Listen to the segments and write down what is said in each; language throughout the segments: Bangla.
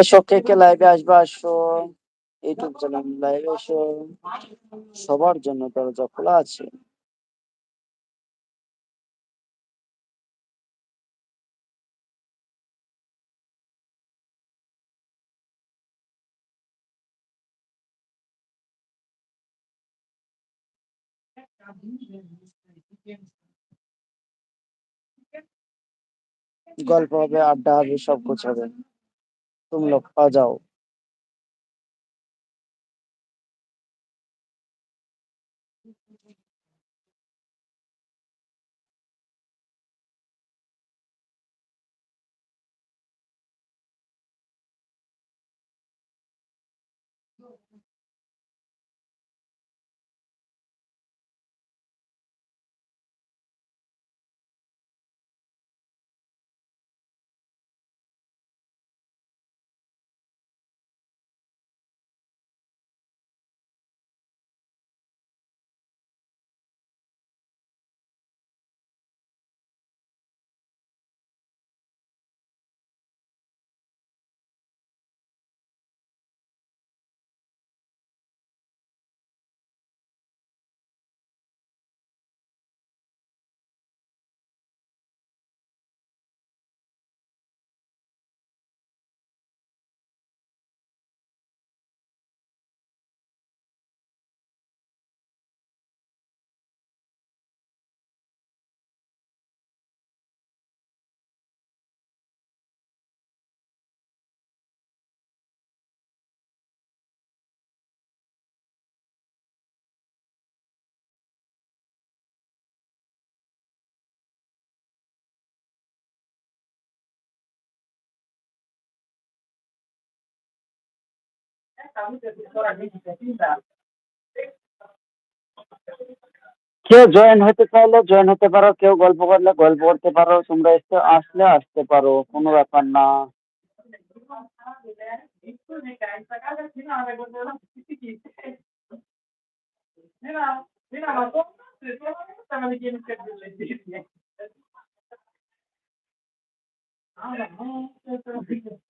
এসো, কে কে লাইভে আসবে, আসো। ইউটিউব চ্যানেল লাইভে এসো। সবার জন্য দরজা খোলা আছে। গল্প হবে আড্ডা হবে সব কিছু হবে। তুম লোক আ যাও। কেউ জয়েন হতে চাইলে জয়েন হতে পারো, কেউ গল্প করলে গল্প করতে পারো, তোমরা এসে আসলে আসতে পারো, কোনো ব্যাপার না।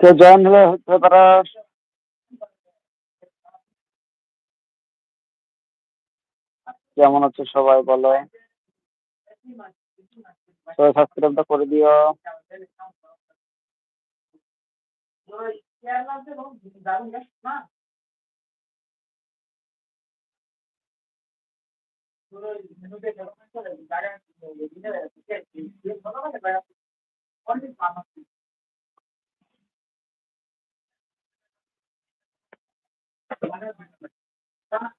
কেউ জয়েন হলে হতে পারো কেমন আছো সবাই বলো। সবাই সাবস্ক্রাইবটা করে দিও। লাইভ বানাচ্ছে তাই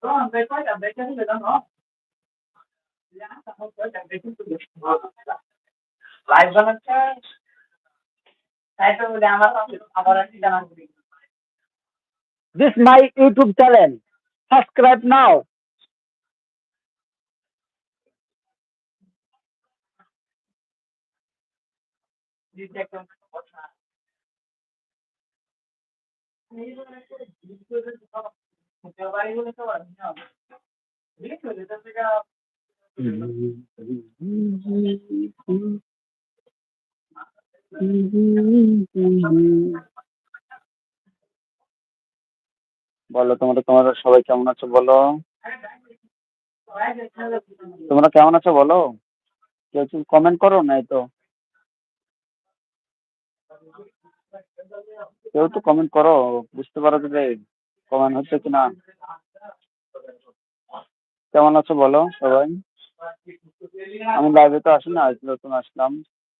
তো বলে আমার আবার একটি জানা this my YouTube channel subscribe now বলে তোমরা তোমরা সবাই কেমন আছো বলো? তোমরা কেমন আছো বলো? কেউ কমেন্ট করো নাই তো? কেউ তো কমেন্ট করো, বুঝতে পারো যে কমেন্ট হচ্ছে কি না কেমন আছো বলো সবাই? আমি লাইভে তো আসি না আজ নতুন আসলাম।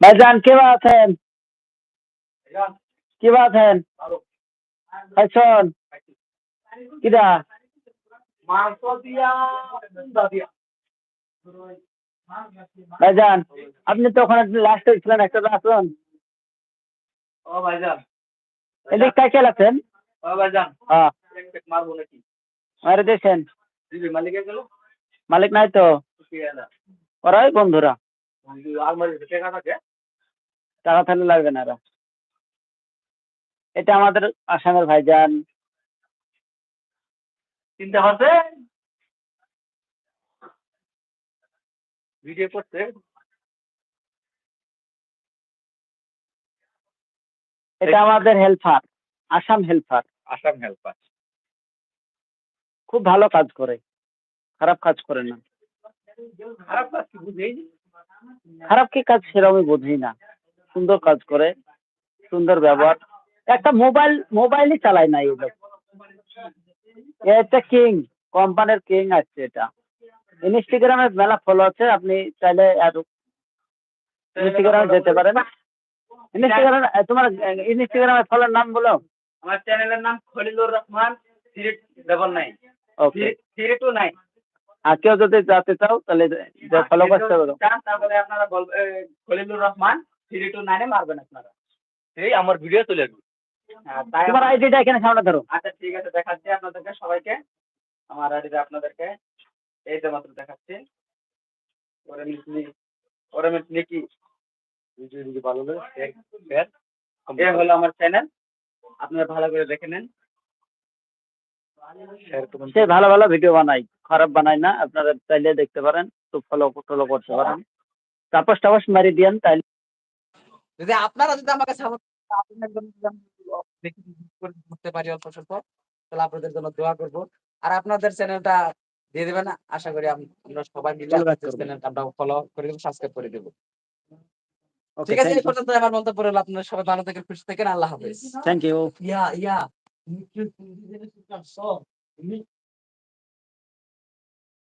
ভাইজান, কে আছেন কি আছেন ভাইসন কিরা ভাইজান, আপনি তো ওখানে লাস্ট হয়েছিলেন একটা আসুন ও ভাইজান আছেন? হ্যাঁ। মালিক নাই তো? ওরাই বন্ধুরা। আলমারিতে টাকা থাকে টাকা থাকলে লাগবে না এরা এটা আমাদের আসামের ভাইজান। চিন্তা হচ্ছে ভিডিও করতে এটা আমাদের helper Assam helper Assam helper খুব ভালো কাজ করে। খারাপ কাজ করে না। খারাপ কাজ কি বুঝেই খারাপ কি কাজ সেটা আমি বুঝি না। সুন্দর কাজ করে সুন্দর ব্যবহার। একটা মোবাইল মোবাইলই চালায় না এই লোক। এটা কিং কোম্পানির কিং আছে এটা। ইনস্টাগ্রামে মেলা ফলো আছে আপনি চাইলে ইনস্টাগ্রামে যেতে পারেন। ইনস্টাগ্রামে তোমার ইনস্টাগ্রামে ফলোর নাম বলো। আমার চ্যানেলের নাম Khalilur Rahman three double nine okay three two nine আর কেউ যদি যেতে চাও তাহলে ফলো করতে পারো। তারপরে আপনারা বলবেন খলিলুর রহমান থ্রি টু নাইনে মারবেন আপনারা। এই আমার ভিডিও চলে আসবে। হ্যাঁ, তোমার আইডিটা এখানে সামনে ধরো। আচ্ছা ঠিক আছে দেখাচ্ছি আপনাদেরকে সবাইকে। আমার আইডিতে আপনাদেরকে। এই তো মাত্র দেখাচ্ছি। ওরে মিটনি ওরে মিটনি কি ভিডিও যদি ভালো লাগে শেয়ার এ হলো আমার চ্যানেল আপনারা ভালো করে দেখে নেন। সে ভালো ভালো ভিডিও বানাই খারাপ বানাই না আপনারা চাইলে দেখতে পারেন তো ফলো ফলো করতে পারেন। তাপস টাপস মারি দিয়েন তাইলে যদি আপনারা যদি আমাকে সাপোর্ট করতে পারি অল্প স্বল্প তাহলে আপনাদের জন্য দোয়া করব। আর আপনাদের চ্যানেলটা দিয়ে দেবেন আশা করি আমরা সবাই মিলে চ্যানেলটা আমরা ফলো করে দেবো সাবস্ক্রাইব করে দেবো। ঠিক আছে এই পর্যন্ত আমার মন্তব্য রইল। আপনারা সবাই ভালো থাকেন খুশি থাকেন আল্লাহ হাফেজ। Thank you yeah yeah. só